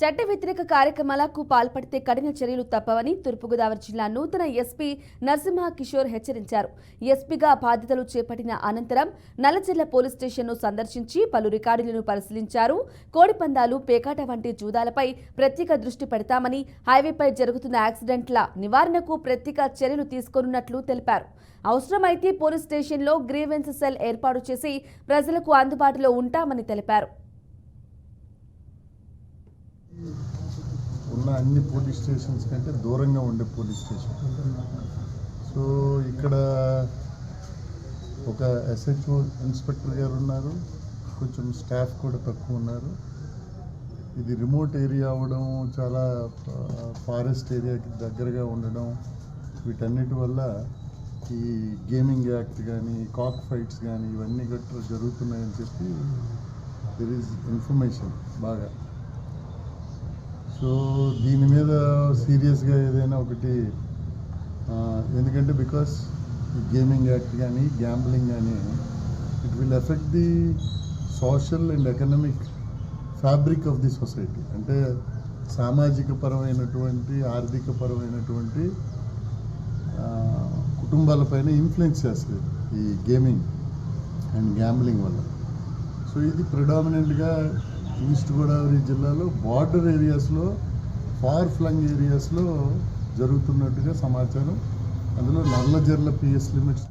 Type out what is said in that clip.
చట్ట వ్యతిరేక కార్యక్రమాలకు పాల్పడితే కఠిన చర్యలు తప్పవని తూర్పుగోదావరి జిల్లా నూతన ఎస్పీ నరసింహ కిషోర్ హెచ్చరించారు. ఎస్పీగా బాధ్యతలు చేపట్టిన అనంతరం నల్లచెర్ల పోలీస్ స్టేషన్ను సందర్శించి పలు రికార్డులను పరిశీలించారు. కోడిపందాలు పేకాట వంటి జూదాలపై ప్రత్యేక దృష్టి పెడతామని హైవేపై జరుగుతున్న యాక్సిడెంట్ల నివారణకు ప్రత్యేక చర్యలు తీసుకోనున్నట్లు తెలిపారు. అవసరమైతే పోలీస్ స్టేషన్లో గ్రీవెన్స్ సెల్ ఏర్పాటు చేసి ప్రజలకు అందుబాటులో ఉంటామని తెలిపారు. ఉన్న అన్ని పోలీస్ స్టేషన్స్ కంటే దూరంగా ఉండే పోలీస్ స్టేషన్. సో ఇక్కడ ఒక ఎస్హెచ్ఓ ఇన్స్పెక్టర్ గారు ఉన్నారు. కొంచెం స్టాఫ్ కూడా తక్కువ ఉన్నారు. ఇది రిమోట్ ఏరియా అవ్వడం చాలా ఫారెస్ట్ ఏరియాకి దగ్గరగా ఉండడం వీటన్నిటి వల్ల ఈ గేమింగ్ యాక్ట్ కానీ కాక్ ఫైట్స్ కానీ ఇవన్నీ గట్రా జరుగుతున్నాయని చెప్పి దెర్ ఈజ్ ఇన్ఫర్మేషన్ బాగా. సో దీని మీద సీరియస్గా ఏదైనా ఒకటి ఎందుకంటే బికాస్ గేమింగ్ యాక్ట్ కానీ గ్యాంబ్లింగ్ కానీ it will effect the social and economic fabric of the society. అంటే సామాజిక పరమైనటువంటి ఆర్థిక పరమైనటువంటి కుటుంబాలపైన ఇన్ఫ్లుయెన్స్ చేస్తుంది ఈ గేమింగ్ అండ్ గ్యాంబ్లింగ్ వల్ల. సో ఇది ప్రిడామినెంట్గా ఈస్ట్ గోదావరి జిల్లాలో బార్డర్ ఏరియాస్లో ఫార్ ఫ్లంగ్ ఏరియాస్లో జరుగుతున్నట్టుగా సమాచారం. అందులో నల్లజర్ల పిఎస్ లిమిట్స్